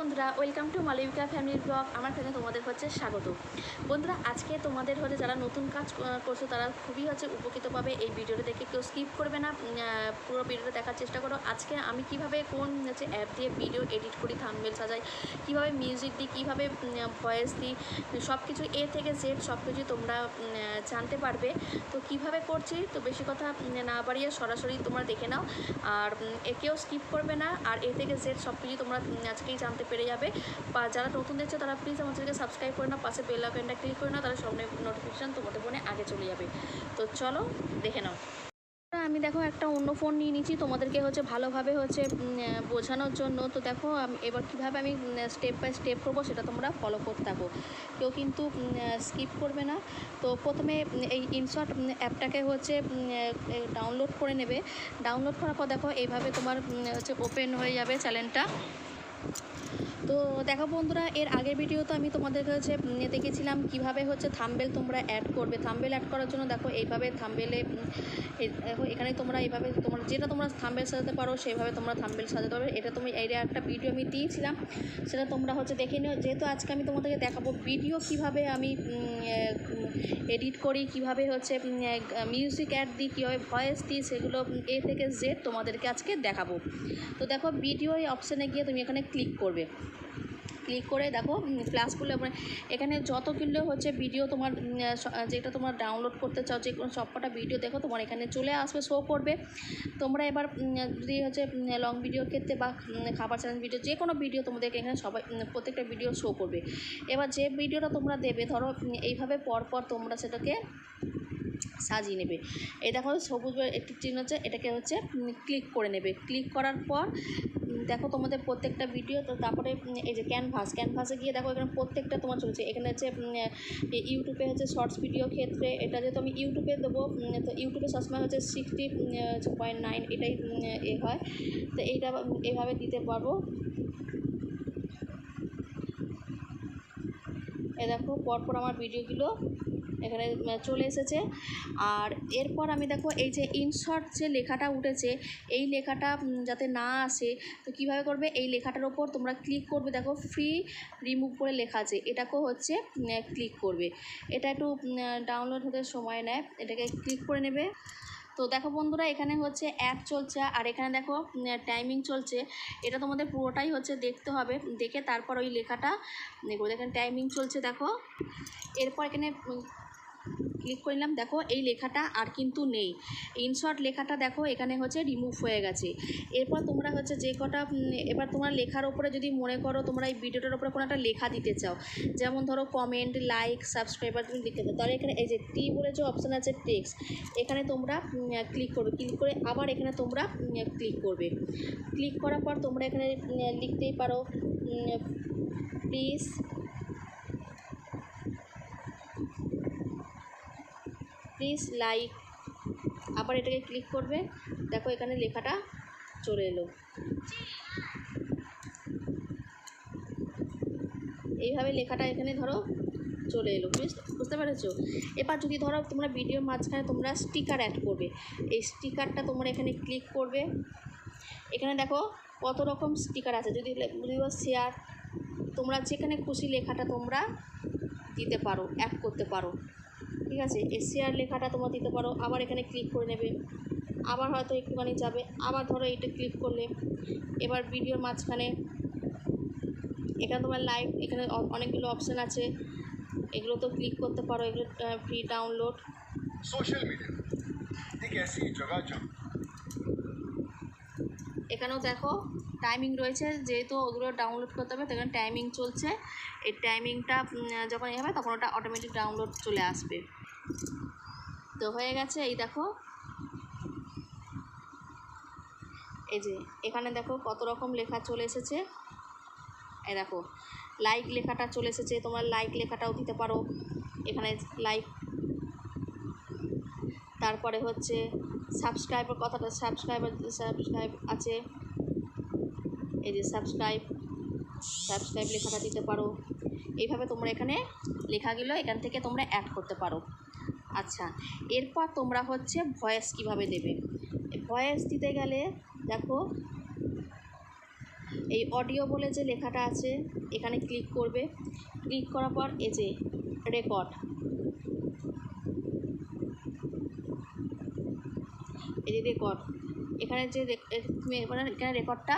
বন্ধুরা welcome to Malabika family blog আমার চ্যানেলে তোমাদের হচ্ছে স্বাগত। বন্ধুরা, আজকে তোমাদের হচ্ছে যারা নতুন কাজ করছ, তারা খুবই হচ্ছে উপকৃত পাবে এই ভিডিওটা দেখে। কেউ স্কিপ করবে না পুরো ভিডিওটা দেখার চেষ্টা করো। আজকে আমি কীভাবে কোন হচ্ছে অ্যাপ দিয়ে ভিডিও এডিট করি থাম্বনেল সাজাই, কীভাবে মিউজিক দিই, কীভাবে ভয়েস দিই সব কিছু এ থেকে জেড সব কিছু তোমরা জানতে পারবে। তো কীভাবে করছি, তো বেশি কথা না বাড়িয়ে সরাসরি তোমরা দেখে নাও। আর কেউ স্কিপ করবে না, আর এ থেকে জেড সব কিছু তোমরা আজকেই জানতে পেরে যাবে। বা যারা নতুন দেখছ তারা প্লিজ আমার চ্যানেলকে সাবস্ক্রাইব করে না পাশে বেল আইকনটা ক্লিক করে নাও, তাহলে সব নোটিফিকেশান তোমাদের ফোনে আগে চলে যাবে। তো চলো দেখে নাও। আমি দেখো একটা অন্য ফোন নিয়ে নিচ্ছি, তোমাদেরকে হচ্ছে ভালোভাবে হচ্ছে বোঝানোর জন্য। তো দেখো এবার কীভাবে আমি স্টেপ বাই স্টেপ করব সেটা তোমরা ফলো করতে থাকো। কেউ কিন্তু স্কিপ করবে না। তো প্রথমে এই ইনশর্ট অ্যাপটাকে হচ্ছে ডাউনলোড করে নেবে। ডাউনলোড করার পর দেখো, এইভাবে তোমার হচ্ছে ওপেন হয়ে যাবে চ্যানেলটা তো দেখো বন্ধুরা, এর আগের ভিডিও তো আমি তোমাদের কাছে দেখেছিলাম কীভাবে হচ্ছে থাম্বেল তোমরা অ্যাড করবে। থাম্বেল অ্যাড করার জন্য দেখো, এইভাবে থাম্বেলে এখানে তোমরা এইভাবে তোমরা যেটা তোমরা থাম্বেল সাজাতে পারো সেইভাবে তোমরা থাম্বেল সাজাতে পারবে এটা তুমি এই একটা ভিডিও আমি দিয়েছিলাম। সেটা তোমরা হচ্ছে দেখে নিও। যেহেতু আজকে আমি তোমাদেরকে দেখাবো ভিডিও কীভাবে আমি এডিট করি, কীভাবে হচ্ছে মিউজিক অ্যাড দিই, কীভাবে ভয়েস দিই, সেগুলো এ থেকে জেড তোমাদেরকে আজকে দেখাবো। তো দেখো ভিডিও এই অপশানে গিয়ে তুমি এখানে ক্লিক করবে। ক্লিক করে দেখো প্লাসগুলো এখানে যতগুলো হচ্ছে ভিডিও তোমার যেটা তোমার ডাউনলোড করতে চাও, যে কোনো সবকটা ভিডিও দেখো, তোমার এখানে চলে আসবে শো করবে। তোমরা এবার যদি হচ্ছে লং ভিডিওর ক্ষেত্রে বা খাবার চ্যানেল ভিডিও যে কোনো ভিডিও তোমাদেরকে এখানে সবাই প্রত্যেকটা ভিডিও শো করবে। এবার যে ভিডিওটা তোমরা দেবে, ধরো এইভাবে পরপর তোমরা সেটাকে সাজিয়ে নেবে। এই দেখো, সবুজ একটি চিহ্ন হচ্ছে এটাকে হচ্ছে ক্লিক করে নেবে। ক্লিক করার পর দেখো তোমাদের প্রত্যেকটা ভিডিও তো তারপরে এই যে ক্যানভাস ক্যানভাসে গিয়ে দেখো এখানে প্রত্যেকটা তোমার চলছে। এখানে হচ্ছে ইউটিউবে হচ্ছে শর্টস ভিডিও ক্ষেত্রে এটা যেহেতু আমি ইউটিউবে দেবো তো ইউটিউবে সবসময় হচ্ছে সিক্সটি পয়েন্ট নাইন এটাই এ হয়। তো এইটা এভাবে দিতে পারব। এ দেখো, পরপর আমার ভিডিওগুলো এখানে চলে এসেছে। আর এরপর আমি দেখো এই যে ইনশর্ট যে লেখাটা উঠেছে, এই লেখাটা যাতে না আসে, তো কীভাবে করবে? এই লেখাটার ওপর তোমরা ক্লিক করবে, দেখো ফ্রি রিমুভ করে লেখা আছে। এটাকেও হচ্ছে ক্লিক করবে। এটা একটু ডাউনলোড হতে সময় নেয়। এটাকে ক্লিক করে নেবে। তো দেখো বন্ধুরা, এখানে হচ্ছে অ্যাপ চলছে। আর এখানে দেখো টাইমিং চলছে। এটা তোমাদের পুরোটাই হচ্ছে দেখতে হবে। দেখে তারপর ওই লেখাটা, দেখো দেখেন টাইমিং চলছে, দেখো। এরপর এখানে ক্লিক করলাম, দেখো এই লেখাটা আর কিন্তু নেই। ইনশর্ট লেখাটা দেখো, এখানে হচ্ছে রিমুভ হয়ে গেছে। এরপর তোমরা হচ্ছে যে কটা এবার তোমরা লেখার ওপরে যদি মনে করো তোমরা এই ভিডিওটার ওপরে কোনো একটা লেখা দিতে চাও, যেমন ধরো কমেন্ট লাইক সাবস্ক্রাইবার তুমি লিখতে দাও। তাহলে এখানে এই যে টি বলে যে অপশান আছে টেক্স এখানে তোমরা ক্লিক করবে। ক্লিক করে আবার এখানে তোমরা ক্লিক করবে। ক্লিক করার পর তোমরা এখানে লিখতেই পারো প্লিজ প্লিজ লাইক আবার এটাকে ক্লিক করবে। দেখো এখানে লেখাটা চলে এলো। এইভাবে লেখাটা এখানে ধরো চলে এলো। বুঝতে বুঝতে পেরেছ? এবার যদি ধরো তোমরা ভিডিওর মাঝখানে তোমরা স্টিকার অ্যাড করবে। এই স্টিকারটা তোমরা এখানে ক্লিক করবে। এখানে দেখো কত রকম স্টিকার আছে। যদি যদি শেয়ার তোমরা যেখানে খুশি লেখাটা তোমরা দিতে পারো অ্যাড করতে পারো। ঠিক আছে? এসিআর লেখাটা তোমরা দিতে পারো। আবার এখানে ক্লিক করে নেবে। আবার হয়তো একটুখানি যাবে। আবার ধরো এইটা ক্লিক করলে। এবার ভিডিওর মাঝখানে এখানে তোমার লাইভ এখানে অনেকগুলো অপশান আছে। এগুলো তো ক্লিক করতে পারো। এগুলো ফ্রি ডাউনলোড এখানেও দেখো টাইমিং রয়েছে। যেহেতু ওগুলো ডাউনলোড করতে হবে তখন টাইমিং চলছে। এই টাইমিংটা যখন এ হবে তখন ওটা অটোমেটিক ডাউনলোড চলে আসবে। তো হয়ে গেছে, এই দেখো। এই যে, এখানে দেখো কত রকম লেখা চলে এসেছে। এই দেখো লাইক লেখাটা চলে এসেছে, তোমরা লাইক লেখাটাও দিতে পারো। এখানে লাইক তারপরে হচ্ছে সাবস্ক্রাইবার কথাটা সাবস্ক্রাইবার সাবস্ক্রাইব আছে। এই যে সাবস্ক্রাইব সাবস্ক্রাইব লেখাটা দিতে পারো। এইভাবে তোমরা এখানে লেখাগুলো এখান থেকে তোমরা অ্যাড করতে পারো। আচ্ছা এরপর তোমরা হচ্ছে ভয়েস কীভাবে দেবে? ভয়েস দিতে গেলে দেখো, এই অডিও বলে যে লেখাটা আছে, এখানে ক্লিক করবে। ক্লিক করার পর এই যে রেকর্ড এই যে রেকর্ড এখানে যে এখানে রেকর্ডটা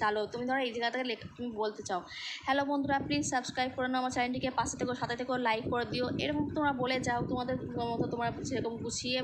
চালো, তুমি ধরো এই জায়গা থেকে তুমি বলতে চাও। হ্যালো বন্ধুরা প্লিজ সাবস্ক্রাইব করে নাও আমার চ্যানেলটিকে পাশে থেকে সাথে থেকে লাইক করে দিও। এরকম তোমরা বলে যাও, তোমাদের মতো তোমরা সেরকম গুছিয়ে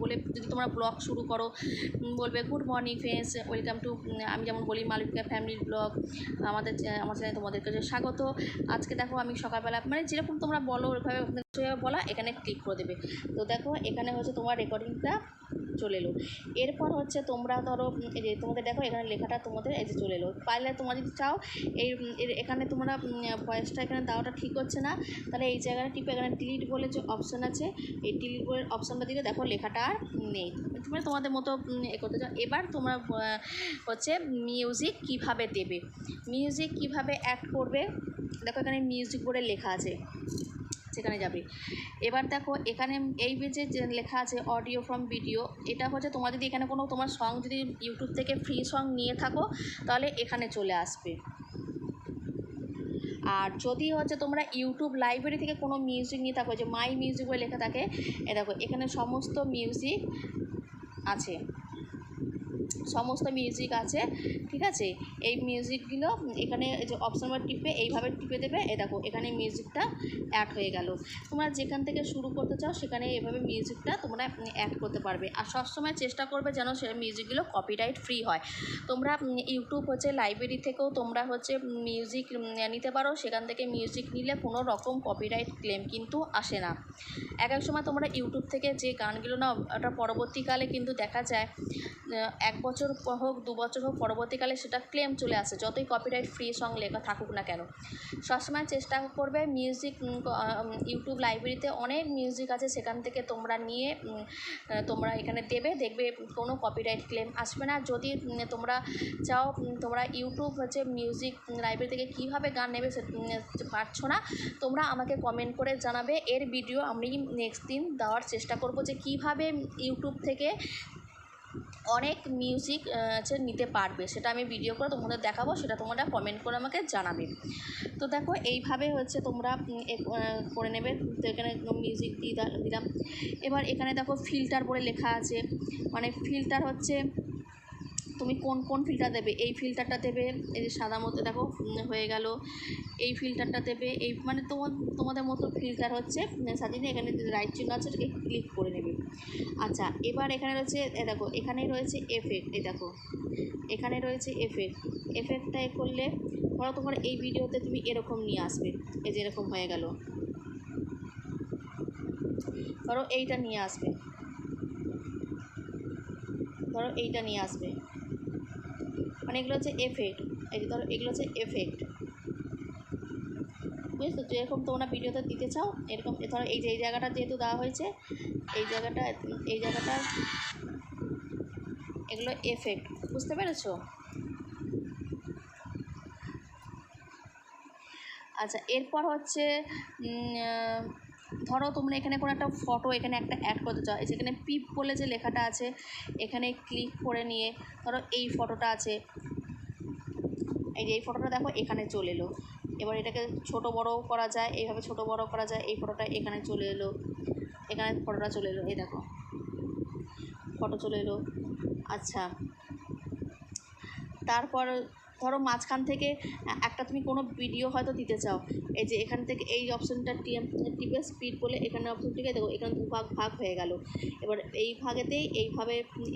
বলে যদি তোমরা ব্লগ শুরু করো বলবে good morning friends welcome to আমি যেমন বলি মালবিকা ফ্যামিলি ব্লগ আমাদের আমার চ্যানেলে তোমাদেরকে স্বাগত। আজকে দেখো আমি সকালবেলা মানে যেরকম তোমরা বলো ওইভাবে সেভাবে বলা, এখানে ক্লিক করে দেবে। তো দেখো, এখানে হচ্ছে তোমার রেকর্ডিংটা চলে এলো। এরপর হচ্ছে তোমরা ধরো এই যে তোমাদের দেখো, এখানে লেখাটা তোমাদের এই যে চলে এলো। পারলে তোমরা যদি চাও, এই এখানে তোমরা ভয়েসটা এখানে দেওয়াটা ঠিক হচ্ছে না। তাহলে এই জায়গাটা টিপে এখানে ডিলিট বলে যে অপশান আছে, এই ডিলিট বলে অপশানটা দিলে দেখো লেখাটা আর নেই। তোমরা তোমাদের মতো এ করতে চাও। এবার তোমরা হচ্ছে মিউজিক কীভাবে দেবে? মিউজিক কীভাবে অ্যাড করবে? দেখো এখানে মিউজিক বলে লেখা আছে। সেখানে যাবে। এবার দেখো, এখানে এই যে লেখা আছে অডিও ফ্রম ভিডিও এটা হচ্ছে তোমার যদি এখানে কোনো তোমার সং যদি ইউটিউব থেকে ফ্রি সং নিয়ে থাকো, তাহলে এখানে চলে আসবে। আর যদি হচ্ছে তোমরা ইউটিউব লাইব্রেরি থেকে কোনো মিউজিক নিয়ে থাকো, যে মাই মিউজিক বলে লেখা থাকে, এ দেখো, এখানে সমস্ত মিউজিক আছে। সমস্ত মিউজিক আছে। ঠিক আছে? এই মিউজিকগুলো এখানে যে অপশন বার টিপে এইভাবে টিপে দেবে। এ দেখো, এখানে মিউজিকটা অ্যাড হয়ে গেল। তোমরা যেখান থেকে শুরু করতে চাও, সেখানে এভাবে মিউজিকটা তোমরা অ্যাড করতে পারবে। আর সবসময় চেষ্টা করবে যেন সে মিউজিকগুলো কপিরাইট ফ্রি হয়। তোমরা ইউটিউব হচ্ছে লাইব্রেরি থেকেও তোমরা হচ্ছে মিউজিক নিতে পারো। সেখান থেকে মিউজিক নিলে কোনো রকম কপিরাইট ক্লেম কিন্তু আসে না। এক এক সময় তোমরা ইউটিউব থেকে যে গানগুলো না ওটা পরবর্তীকালে কিন্তু দেখা যায় এক বছর হোক, দু বছর হোক, পরবর্তীকালে সেটা ক্লেম চলে আসে, যতই কপিরাইট ফ্রি সং লেখা থাকুক না কেন। সবসময় চেষ্টা করবে মিউজিক ইউটিউব লাইব্রেরিতে অনেক মিউজিক আছে, সেখান থেকে তোমরা নিয়ে তোমরা এখানে দেবে, দেখবে কোনো কপিরাইট ক্লেম আসবে না। যদি তোমরা চাও তোমরা ইউটিউব হচ্ছে মিউজিক লাইব্রেরি থেকে কীভাবে গান নেবে সে পারছ না, তোমরা আমাকে কমেন্ট করে জানাবে। এর ভিডিও আমি নেক্সট দিন দেওয়ার চেষ্টা করব যে কীভাবে ইউটিউব থেকে অনেক মিউজিক হচ্ছে নিতে পারবে। সেটা আমি ভিডিও করে তোমাদের দেখাবো, সেটা তোমরা কমেন্ট করে আমাকে জানাবে। তো দেখো, এইভাবে হচ্ছে তোমরা করে নেবে। তো এখানে মিউজিক দিয়ে দিলাম। এবার এখানে দেখো ফিল্টার বলে লেখা আছে। মানে ফিল্টার হচ্ছে তুমি কোন কোন ফিল্টার দেবে? এই ফিল্টারটা দেবে, এই যে সাদা মতো, দেখো হয়ে গেল। এই ফিল্টারটা দেবে, এই মানে তোমার তোমাদের মতো ফিল্টার হচ্ছে সাজিয়ে এখানে রাইট চিহ্ন আছে এটাকে ক্লিক করে নেবে। আচ্ছা এবার এখানে রয়েছে, এ দেখো, এখানেই রয়েছে এফেক্ট এই দেখো। এখানে রয়েছে এফেক্ট এফেক্টটা এ করলে, ধরো তোমার এই ভিডিওতে তুমি এরকম নিয়ে আসবে, এই যে এরকম হয়ে গেল। ধরো এইটা নিয়ে আসবে। ধরো এইটা নিয়ে আসবে। মানে এগুলো হচ্ছে এফেক্ট এই যে ধরো, এগুলো হচ্ছে এফেক্ট বুঝছ? যেরকম তোমরা ভিডিওতে দিতে চাও, এরকম ধরো, এই যে, এই জায়গাটা যেহেতু দেওয়া হয়েছে, এই জায়গাটা এই জায়গাটা, এগুলো এফেক্ট বুঝতে পেরেছ? আচ্ছা এরপর হচ্ছে ধরো তোমরা এখানে কোনো একটা ফটো এখানে একটা অ্যাড করতে চাও যেখানে পিপ বলে যে লেখাটা আছে, এখানে ক্লিক করে নিয়ে ধরো এই ফটোটা আছে। এই যে এই ফটোটা দেখো, এখানে চলে এলো। এবার এটাকে ছোট বড় করা যায়, এইভাবে ছোট বড় করা যায়, এই ফটোটা এখানে চলে এলো। এখানে ফটোটা চলে এলো, এই দেখো। ফটো চলে এলো। আচ্ছা। তারপর ধরো মাঝখান থেকে একটা তুমি কোনো ভিডিও হয়তো দিতে চাও। এই যে এখান থেকে এই অপশানটা টিপে স্পিড বলে এখানে অপশানটিকে দেখো, এখানে দু ভাগ ভাগ হয়ে গেল। এবার এই ভাগেতেই এইভাবে,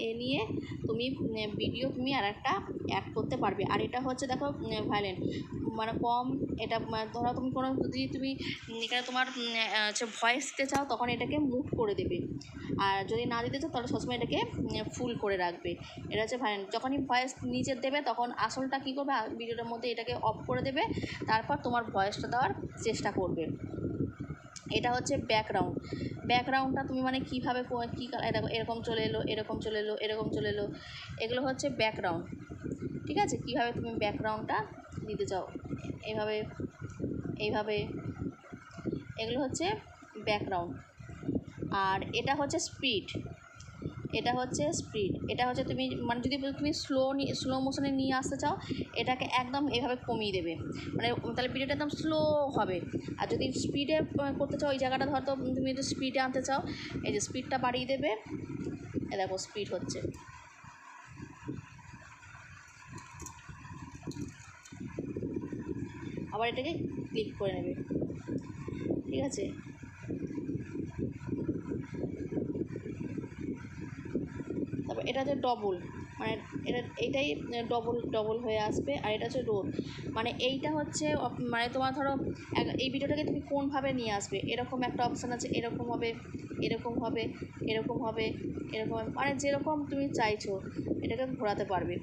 এ নিয়ে তুমি ভিডিও তুমি আর একটা অ্যাড করতে পারবে। আর এটা হচ্ছে দেখো ভায়োলেন্ট মানে কম, এটা ধরো তুমি কোনো, যদি তুমি এখানে তোমার হচ্ছে ভয়েস দিতে চাও, তখন এটাকে মুভ করে দেবে। আর যদি না দিতে চাও, তাহলে সবসময় এটাকে ফুল করে রাখবে। এটা হচ্ছে ভায়োলেন্ট যখনই ভয়েস নিচে দেবে, তখন আসলটা কী করবে? ভিডিওটার মধ্যে এটাকে অফ করে দেবে। তারপর তোমার ভয়েসটা দেওয়ার চেষ্টা করবে। এটা হচ্ছে ব্যাকগ্রাউন্ড ব্যাকগ্রাউন্ডটা তুমি মানে কীভাবে কী এরকম চলে এলো, এরকম চলে এলো, এরকম চলে এলো। এগুলো হচ্ছে ব্যাকগ্রাউন্ড ঠিক আছে? কীভাবে তুমি ব্যাকগ্রাউন্ডটা দিতে চাও? এইভাবে এইভাবে, এগুলো হচ্ছে ব্যাকগ্রাউন্ড আর এটা হচ্ছে স্পিড এটা হচ্ছে স্পিড এটা হচ্ছে তুমি মানে যদি তুমি স্লো স্লো মোশনে নিয়ে আসতে চাও, এটাকে একদম এভাবে কমিয়ে দেবে। মানে তাহলে ভিডিওটা একদম স্লো হবে। আর যদি স্পিডে করতে চাও, ওই জায়গাটা হয়তো তুমি যদি স্পিডে আনতে চাও, এই যে স্পিডটা বাড়িয়ে দেবে দেখো স্পিড হচ্ছে। আবার এটাকে ক্লিক করে নেবে। ঠিক আছে? তারপর এটা হচ্ছে ডবল মানে এটা এইটাই ডবল ডবল হয়ে আসবে, আর এটা হচ্ছে রোল মানে এইটা হচ্ছে মানে তোমার ধরো এই ভিডিওটাকে তুমি কোনভাবে নিয়ে আসবে? এরকম একটা অপশান আছে, এরকম হবে এরকম হবে এরকম হবে, এরকম মানে যেরকম তুমি চাইছো, এটাকে ঘোরাতে পারবে।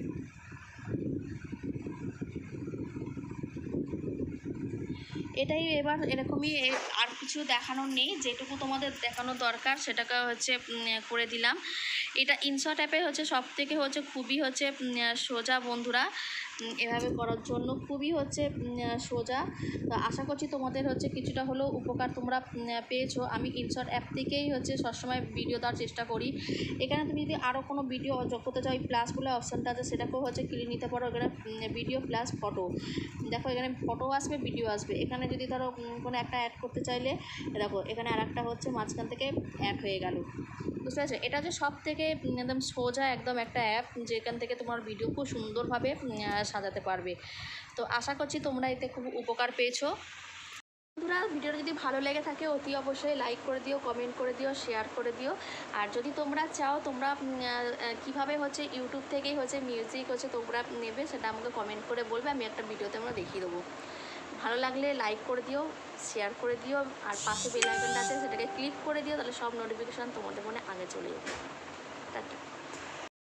এটাই এবার এরকমই আর কিছু দেখানোর নেই, যেটুকু তোমাদের দেখানোর দরকার সেটাকে হচ্ছে করে দিলাম। এটা ইনশর্ট অ্যাপে হচ্ছে সব থেকে হচ্ছে খুবই হচ্ছে সোজা বন্ধুরা। এভাবে করার জন্য খুবই হচ্ছে সোজা। তো আশা করছি তোমাদের হচ্ছে কিছুটা হলেও উপকার তোমরা পেয়েছ। আমি ইনশর্ট অ্যাপ থেকেই হচ্ছে সবসময় ভিডিও দেওয়ার চেষ্টা করি। এখানে তুমি যদি আরও কোনো ভিডিও যোগ করতে চাও প্লাস বলে অপশানটা আছে, সেটাকেও হচ্ছে ক্লিক নিতে পারো। এখানে ভিডিও প্লাস ফটো দেখো, এখানে ফটো আসবে ভিডিও আসবে। এখানে যদি ধরো কোনো একটা অ্যাড করতে চাইলে, দেখো, এখানে আর একটা হচ্ছে মাঝখান থেকে অ্যাড হয়ে গেল। বুঝতে পারছ? এটা যে সব থেকে একদম সোজা, একদম একটা অ্যাপ যেখান থেকে তোমার ভিডিও খুব সুন্দরভাবে সাজাতে পারবে। তো আশা করছি তোমরা এতে খুব উপকার পেয়েছ। বন্ধুরা, ভিডিওটা যদি ভালো লেগে থাকে, অতি অবশ্যই লাইক করে দিও কমেন্ট করে দিও শেয়ার করে দিও। আর যদি তোমরা চাও, তোমরা কীভাবে হচ্ছে ইউটিউব থেকেই হচ্ছে মিউজিক হচ্ছে তোমরা নেবে, সেটা আমাকে কমেন্ট করে বলবে, আমি একটা ভিডিওতে আমরা দেখিয়ে দেবো। ভালো লাগলে লাইক করে দিও শেয়ার করে দিও, আর পাশে বেল আইকনটা আছে, সেটাকে ক্লিক করে দিও, তাহলে সব নোটিফিকেশান তোমাদের মনে আগে চলে যাবে। টাটা।